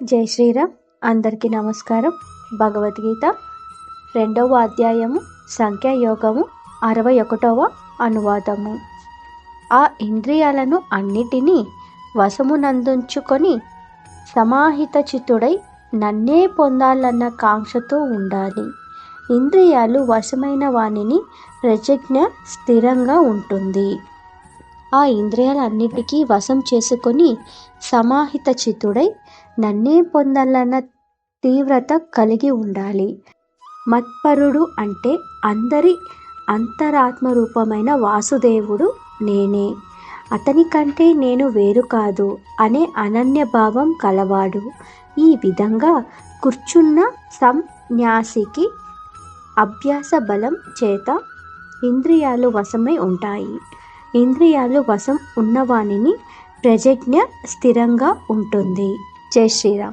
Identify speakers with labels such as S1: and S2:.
S1: జై శ్రీరామ్. అందరికీ నమస్కారం. భగవద్గీత రెండవ అధ్యాయము సంఖ్యాయోగము అరవై ఒకటవ అనువాదము. ఆ ఇంద్రియాలను అన్నిటినీ వశమునందుంచుకొని సమాహిత చిత్తుడై నన్నే పొందాలన్న కాంక్షతో ఉండాలి. ఇంద్రియాలు వశమైన వానిని ప్రజ్ఞ స్థిరంగా ఉంటుంది. ఆ ఇంద్రియాలన్నిటికీ వశం చేసుకొని సమాహిత చిత్తుడై నన్నే పొందాలన్న తీవ్రత కలిగి ఉండాలి. మత్పరుడు అంటే అందరి అంతరాత్మ రూపమైన వాసుదేవుడు నేనే. అతని కంటే నేను వేరు కాదు అనే అనన్య భావం కలవాడు. ఈ విధంగా కూర్చున్న సంన్యాసికి అభ్యాస బలం చేత ఇంద్రియాలు వశమై ఉంటాయి. ఇంద్రియాలు వశం ఉన్నవానిని ప్రజ్ఞ స్థిరంగా ఉంటుంది. జై శ్రీరామ్.